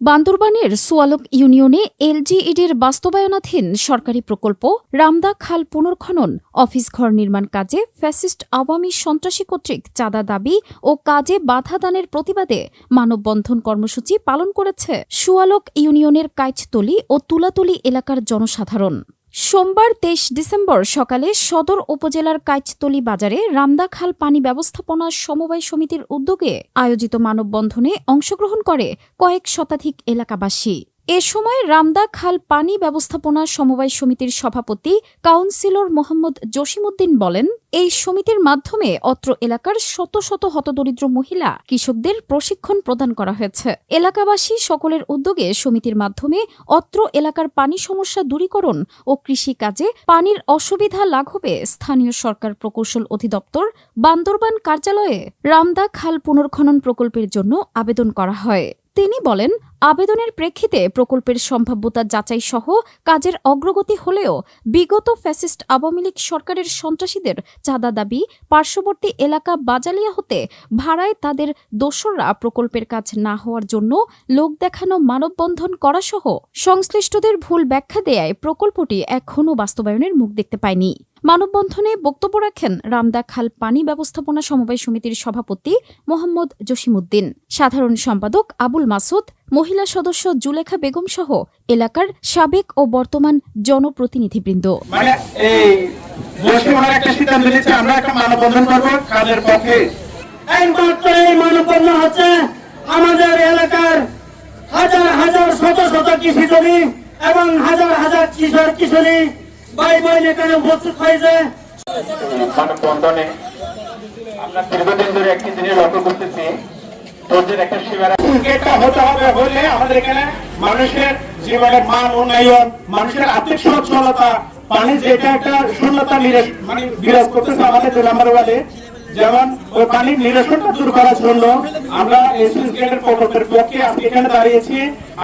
বান্দরবানের সোয়ালক ইউনিয়নে এলজিইডির বাস্তবায়নাধীন সরকারি প্রকল্প, রামদা খাল পুনর্খনন অফিস ঘর নির্মাণ কাজে ফ্যাসিস্ট আওয়ামী সন্ত্রাসী কর্তৃক চাঁদা দাবি ও কাজে বাধা দানের প্রতিবাদে মানববন্ধন কর্মসূচি পালন করেছে সোয়ালক ইউনিয়নের কাইচতলি ও তুলাতলি এলাকার জনসাধারণ। সোমবার তেইশ ডিসেম্বর সকালে সদর উপজেলার কাইচতলি বাজারে রামদা খাল পানি ব্যবস্থাপনা সমবায় সমিতির উদ্যোগে আয়োজিত মানববন্ধনে অংশগ্রহণ করে কয়েক শতাধিক এলাকাবাসী। এ সময় রামদা খাল পানি ব্যবস্থাপনা সমবায় সমিতির সভাপতি কাউন্সিলর মোহাম্মদ জসিমউদ্দিন বলেন, এই সমিতির মাধ্যমে অত্র এলাকার শত শত হতদরিদ্র মহিলা কৃষকদের প্রশিক্ষণ প্রদান করা হয়েছে। এলাকাবাসী সকলের উদ্যোগে সমিতির মাধ্যমে অত্র এলাকার পানি সমস্যা দূরীকরণ ও কৃষিকাজে পানির অসুবিধা লাঘবে স্থানীয় সরকার প্রকৌশল অধিদপ্তর বান্দরবান কার্যালয়ে রামদা খাল পুনর্খনন প্রকল্পের জন্য আবেদন করা হয়। তিনি বলেন আবেদনের প্রেক্ষিতে প্রকল্পের সম্ভাব্যতা যাচাই সহ কাজের অগ্রগতি হলেও বিগত ফ্যাসিস্ট আওয়ামী লীগ সরকারের সন্ত্রাসীদের চাঁদা দাবি, পার্শ্ববর্তী এলাকা বাজালিয়া হতে ভাড়ায় তাদের দোসররা প্রকল্পের কাজ না হওয়ার জন্য লোক দেখানো মানববন্ধন করা সহ সংশ্লিষ্টদের ভুল ব্যাখ্যা দেয়ায় প্রকল্পটি এখনও বাস্তবায়নের মুখ দেখতে পায়নি। মানববন্ধনে বক্তব্য রাখেন রামদা খাল পানি ব্যবস্থাপনা সমবায় সমিতির সভাপতি মোহাম্মদ জসিমউদ্দিন। সাধারণ সম্পাদক আবুল মাসুদ মহিলা সদস্য জুলেখা বেগম সহ এলাকার সাবেক ও বর্তমান জনপ্রতিনিধিবৃন্দ। মানে এই বসে ওনারা একটা সিদ্ধান্ত নিয়েছে আমরা একটা মানববন্ধন করব কাজের পক্ষে। একমাত্র এই মানববন্ধন হচ্ছে আমাদের এলাকার হাজার হাজার শত শত কৃষি জমি এবং হাজার হাজার কিশোর কিশোরী ভাই বোন এখানে উপস্থিত হয়েছে। মানববন্ধনে আমরা দীর্ঘদিন ধরে একটি জিনিস লক্ষ্য করতেছি ধৈর্যের একটা সীমানা এটা হতে হবে হলে আমাদের এখানে মানুষের জীবনের মান উন্নয়ন মানুষের আর্থিক সচ্ছলতা পানি যেটা একটা শূন্যতা মানে বিরাজ করতেছে আমাদের দুই নম্বর ওয়ার্ডে যেমন ওই পানির নিরসনটা দূর করার জন্য আমরা এসএস প্রকল্পের পক্ষে আজকে এখানে দাঁড়িয়েছি।